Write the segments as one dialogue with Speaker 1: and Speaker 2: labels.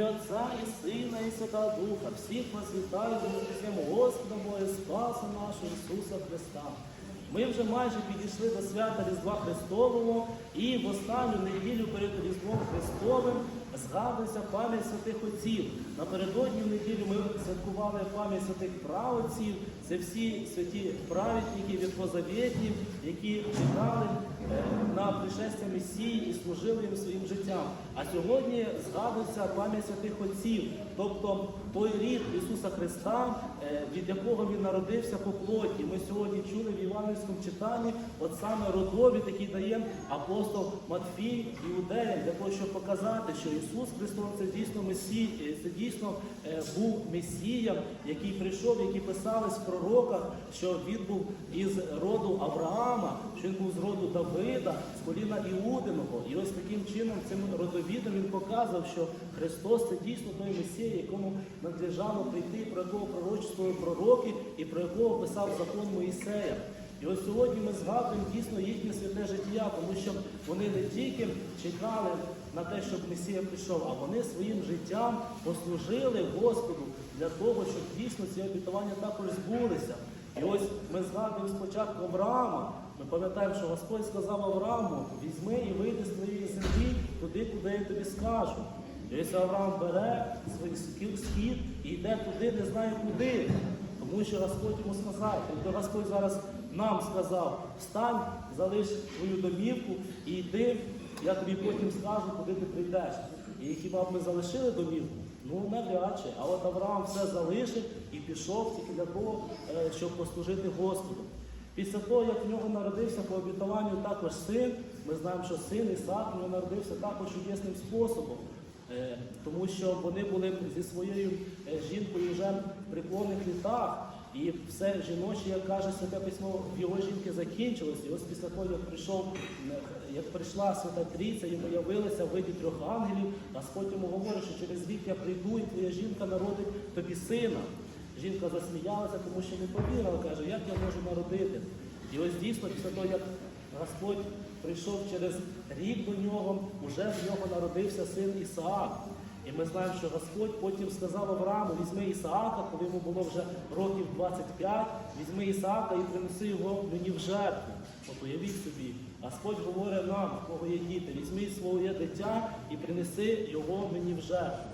Speaker 1: ім'я Отця і Сина, і Святого Духа, всіх вас вітаю з Господа Бога Спаса нашого Ісуса Христа. Ми вже майже підійшли до свята Різдва Христового і в останню неділю перед Різдвом Христовим згадується пам'ять святих отців. Напередодні в неділю ми святкували пам'ять святих правоців. Це всі святі праведники ветхозавєтні, які чекали е, на пришестя Месії і служили їм своїм життям. А сьогодні згадується пам'ять святих отців, тобто той рід Ісуса Христа, е, від якого він народився по плоті. Ми сьогодні чули в Івангельському читанні, от саме родовід, який дає апостол Матфій іудеям, для того, щоб показати, що Ісус Христос це дійсно Месій, е, це дійсно е, був Месієм, який прийшов, який писались в пророках, що він був із роду Авраама, що він був з роду Давида, з коліна Іудиного. І ось таким чином, цим родовідом він показав, що Христос це дійсно той Месія, якому надлежало прийти, про якого пророчествували пророки і про якого писав закон Моїсея. І ось сьогодні ми згадуємо дійсно їхнє святе життя, тому що вони не тільки чекали на те, щоб Месія прийшов, а вони своїм життям послужили Господу для того, щоб дійсно ці обітування також збулися. І ось ми згадуємо спочатку Авраама. Ми пам'ятаємо, що Господь сказав Аврааму, візьми і вийди з твоєї землі туди, куди я тобі скажу. І ось Авраам бере свій схід і йде туди, не знає куди. Тому що Господь йому сказав, тобто Господь зараз нам сказав, встань, залиш твою домівку і йди, я тобі потім скажу, куди ти прийдеш. І хіба б ми залишили домівку? Ну, навряд чи. А от Авраам все залишив і пішов тільки для того, е, щоб послужити Господу. Після того, як в нього народився по обітуванню також син, ми знаємо, що син Ісаак в нього народився також чудесним способом. Е, Тому що вони були зі своєю е, жінкою вже в преклонних літах, і все жіноче, як каже Святе Письмо, в його жінки закінчилось. І ось після того, як прийшов, як прийшла Свята Трійця, йому явилися в виді трьох ангелів, Господь йому говорить, що через рік я прийду, і твоя жінка народить тобі сина. Жінка засміялася, тому що не повірила, каже, як я можу народити. І ось дійсно, після того, як Господь прийшов через рік до нього, уже в нього народився син Ісаак. І ми знаємо, що Господь потім сказав Аврааму, візьми Ісаака, коли йому було вже років 25, візьми Ісаака і принеси його мені в жертву. От уявіть собі, Господь говорить нам, в кого є діти, візьми своє дитя і принеси його мені в жертву.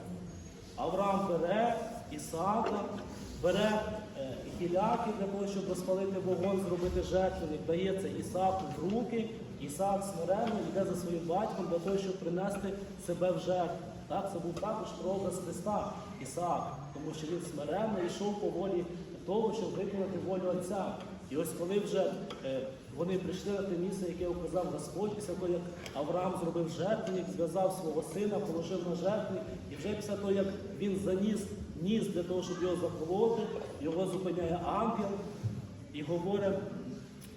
Speaker 1: Авраам бере Ісаака, бере е, гіляки для того, щоб розпалити вогонь, зробити жертвенник, дає це Ісааку в руки. Ісаак смиренно йде за своїм батьком для того, щоб принести себе в жертву. Так, це був також прообраз Христа Ісаак, тому що він смиренно йшов по волі того, щоб виконати волю Отця. І ось коли вже е, вони прийшли на те місце, яке указав Господь, після того, як Авраам зробив жертвенник, зв'язав свого сина, положив на жертвенник, і вже після того, як він заніс ніс для того, щоб його заколоти, його зупиняє ангел і говорить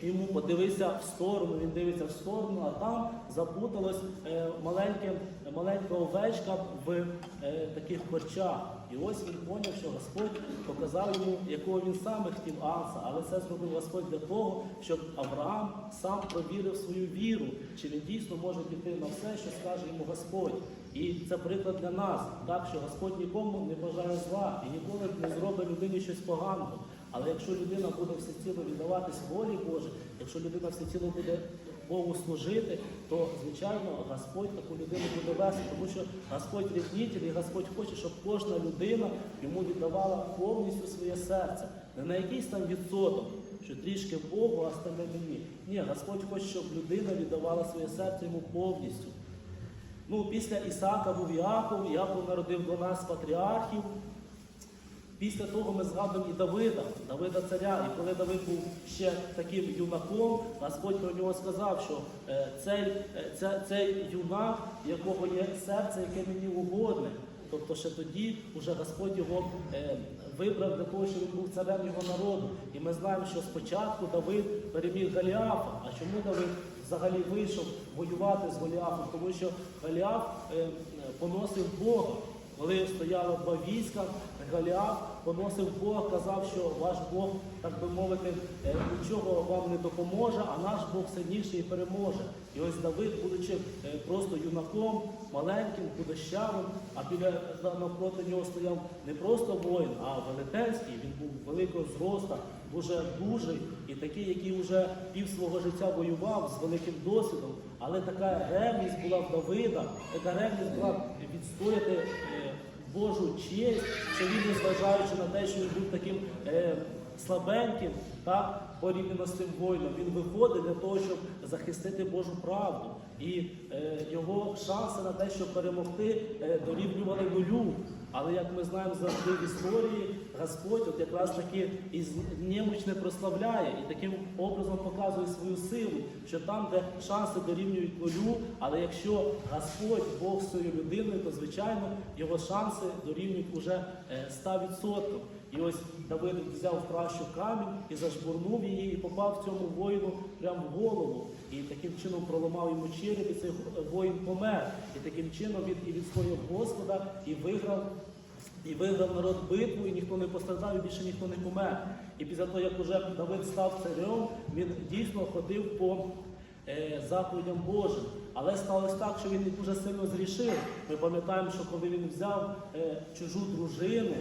Speaker 1: йому, подивися в сторону, він дивиться в сторону, а там запуталась е, маленьке, маленька овечка в е, таких корчах. І ось він поняв, що Господь показав йому, якого він саме хотів анса, але це зробив Господь для того, щоб Авраам сам провірив свою віру, чи він дійсно може піти на все, що скаже йому Господь. І це приклад для нас, так що Господь нікому не бажає зла і ніколи не зробить людині щось поганого. Але якщо людина буде всеціло віддаватись волі Божій, якщо людина всеціло буде Богу служити, то звичайно Господь таку людину буде вести, тому що Господь рівнитель і Господь хоче, щоб кожна людина йому віддавала повністю своє серце, не на якийсь там відсоток, що трішки Богу, а остальне мені. Ні, Господь хоче, щоб людина віддавала своє серце йому повністю. Ну, після Ісаака був Яаков, Яаков народив 12 патріархів. Після того ми згадуємо і Давида, Давида царя. І коли Давид був ще таким юнаком, Господь про нього сказав, що е, цей, е, цей юнак, якого є серце, яке мені угодне. Тобто ще тоді вже Господь його е, вибрав для того, щоб він був царем його народу. І ми знаємо, що спочатку Давид переміг Галіафа. А чому Давид взагалі вийшов воювати з Голіафом? Тому що Голіаф е, поносив Бога. коли стояло два війська, Голіаф поносив Бога, казав, що ваш Бог, так би мовити, е, нічого вам не допоможе, а наш Бог сильніший і переможе. І ось Давид, будучи е, просто юнаком, маленьким, худощавим, а біля навпроти нього стояв не просто воїн, а велетенський. Він був великого зроста, дуже дужий і такий, який вже пів свого життя воював з великим досвідом. Але така ревність була в Давида, така ревність була відстояти е, Божу честь, що він, незважаючи на те, що він був таким е, слабеньким, та порівняно з цим воїном, він виходить для того, щоб захистити Божу правду. І е, його шанси на те, щоб перемогти, е, дорівнювали нулю. Але як ми знаємо завжди в історії, Господь от якраз таки і немочне прославляє і таким образом показує свою силу, що там, де шанси дорівнюють нулю, але якщо Господь Бог своєю людиною, то звичайно його шанси дорівнюють уже е, 100%. І ось Давид взяв в пращу камінь і зажбурнув її, і попав цьому воїну прямо в голову. І таким чином проламав йому череп, і цей воїн помер. І таким чином він і відстояв Господа, і виграв і виграв народ битву, і ніхто не постраждав, і більше ніхто не помер. І після того, як уже Давид став царем, він дійсно ходив по е, заповідям Божим. Але сталося так, що він дуже сильно зрішив. Ми пам'ятаємо, що коли він взяв е, чужу дружину,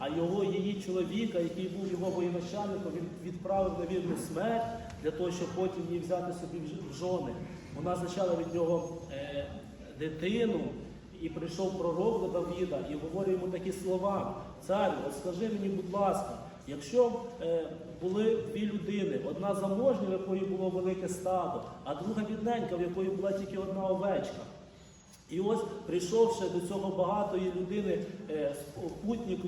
Speaker 1: а його її чоловіка, який був його воєначальником, він відправив на вірну смерть для того, щоб потім її взяти собі в жони. Вона зачала від нього е, дитину. І прийшов пророк до Давіда і говорить йому такі слова: Царю, от скажи мені, будь ласка, якщо е, були дві людини, одна заможня, в якої було велике стадо, а друга бідненька, в якої була тільки одна овечка. І ось, прийшовши до цього багатої людини е, путник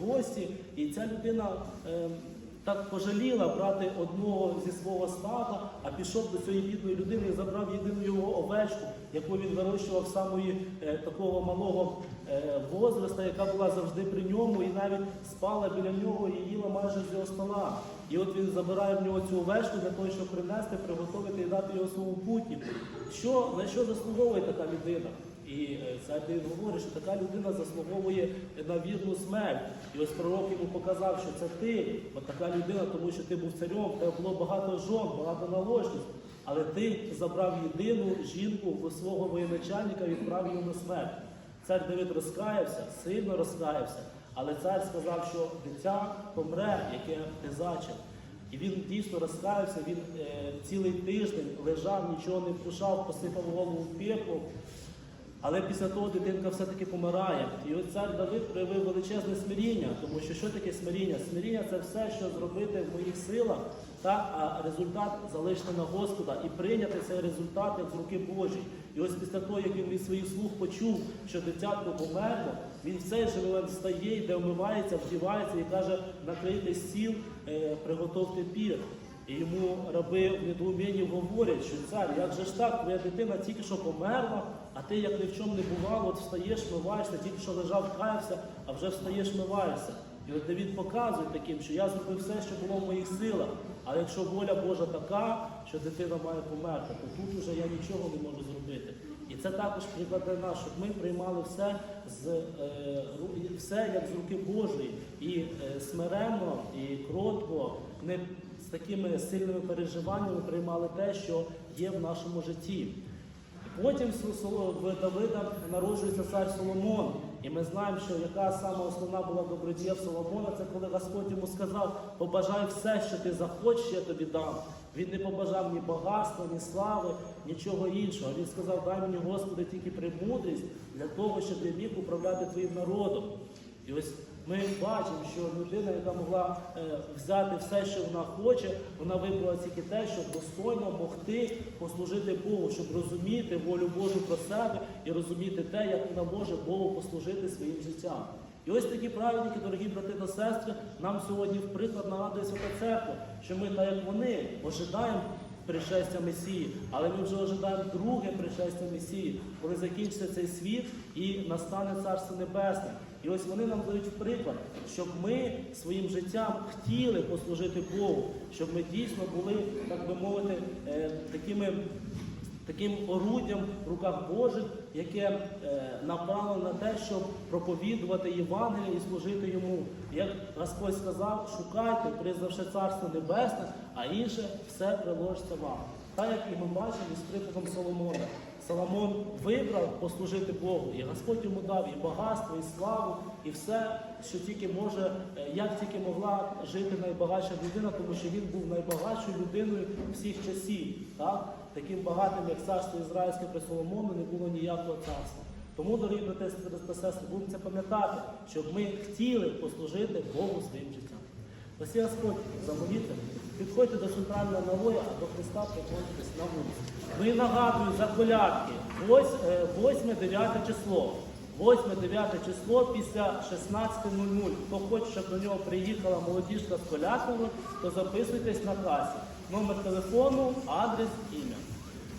Speaker 1: в гості, і ця людина е, так пожаліла брати одного зі свого стада, а пішов до цієї бідної людини і забрав єдину його овечку, яку він вирощував самої е, такого малого возраста, яка була завжди при ньому, і навіть спала біля нього і їла майже з його стола. І от він забирає в нього цю овечку для того, щоб принести, приготувати і дати його своєму путнику. Що, на що заслуговує така людина? І е, цар Давид говорить, що така людина заслуговує на вірну смерть. І ось пророк йому показав, що це ти, от така людина, тому що ти був царем, тебе було багато жон, багато наложниць. Але ти забрав єдину жінку свого воєначальника і відправив її на смерть. Цар Давид розкаявся, сильно розкаявся, але цар сказав, що дитя помре, яке ти. І він дійсно розкаявся, він е, цілий тиждень лежав, нічого не вкушав, посипав голову в пекло. Але після того дитинка все-таки помирає. І от цар Давид проявив величезне смиріння, тому що що таке смиріння? Смиріння це все, що зробити в моїх силах, так, а результат залишити на Господа і прийняти цей результат як з руки Божій. І ось після того, як він від своїх слуг почув, що дитятко померло, він в цей же встає, йде, вмивається, вдівається і каже, накрийте стіл, е, приготовте пір. І йому раби в недоумінні говорять, що цар, як же ж так, твоя дитина тільки що померла, а ти як ні в чому не бував, от встаєш, миваєшся, тільки що лежав, каявся, а вже встаєш, миваєшся. І от Давід показує таким, що я зробив все, що було в моїх силах. Але якщо воля Божа така, що дитина має померти, то тут уже я нічого не можу зробити. І це також приклад для нас, щоб ми приймали все з е, все як з руки Божої, і е, смиренно, і кротко, не з такими сильними переживаннями приймали те, що є в нашому житті. Потім в Давида народжується цар Соломон. І ми знаємо, що яка сама основна була добродія Соломона, це коли Господь йому сказав, побажай все, що ти захочеш, я тобі дам. Він не побажав ні багатства, ні слави, нічого іншого. Він сказав, дай мені, Господи, тільки премудрість для того, щоб я міг управляти твоїм народом. І ось ми бачимо, що людина, яка могла е, взяти все, що вона хоче, вона вибрала тільки те, щоб достойно могти послужити Богу, щоб розуміти волю Божу про себе і розуміти те, як вона може Богу послужити своїм життям. І ось такі праведники, дорогі брати та сестри, нам сьогодні в приклад нагадує Свята Церква, що ми, так як вони, ожидаємо пришестя Месії, але ми вже ожидаємо друге пришестя Месії, коли закінчиться цей світ і настане Царство Небесне. І ось вони нам дають приклад, щоб ми своїм життям хотіли послужити Богу, щоб ми дійсно були, так би мовити, е, такими таким орудям в руках Божих, яке е, направлено на те, щоб проповідувати Євангеліє і служити йому. Як Господь сказав, шукайте, призвавши Царство Небесне, а інше все приложиться вам. Так як і ми бачимо із прикладом Соломона. Соломон вибрав послужити Богу, і Господь йому дав і багатство, і славу, і все, що тільки може, е, як тільки могла жити найбагатша людина, тому що він був найбагатшою людиною всіх часів. Так? Таким багатим, як царство Ізраїльське при Соломону, не було ніякого царства. Тому, дорогі брати та сестри, будемо це пам'ятати, щоб ми хотіли послужити Богу своїм життям. Ось Господь замоліться, підходьте до центрального навоя, а до Христа приходьтесь на вулицю. Ви нагадую за колядки, 8-9 число. 8-9 число після 16.00. Хто хоче, щоб до нього приїхала молодіжка з колядками, то записуйтесь на касі. Номер телефону, адрес, ім'я.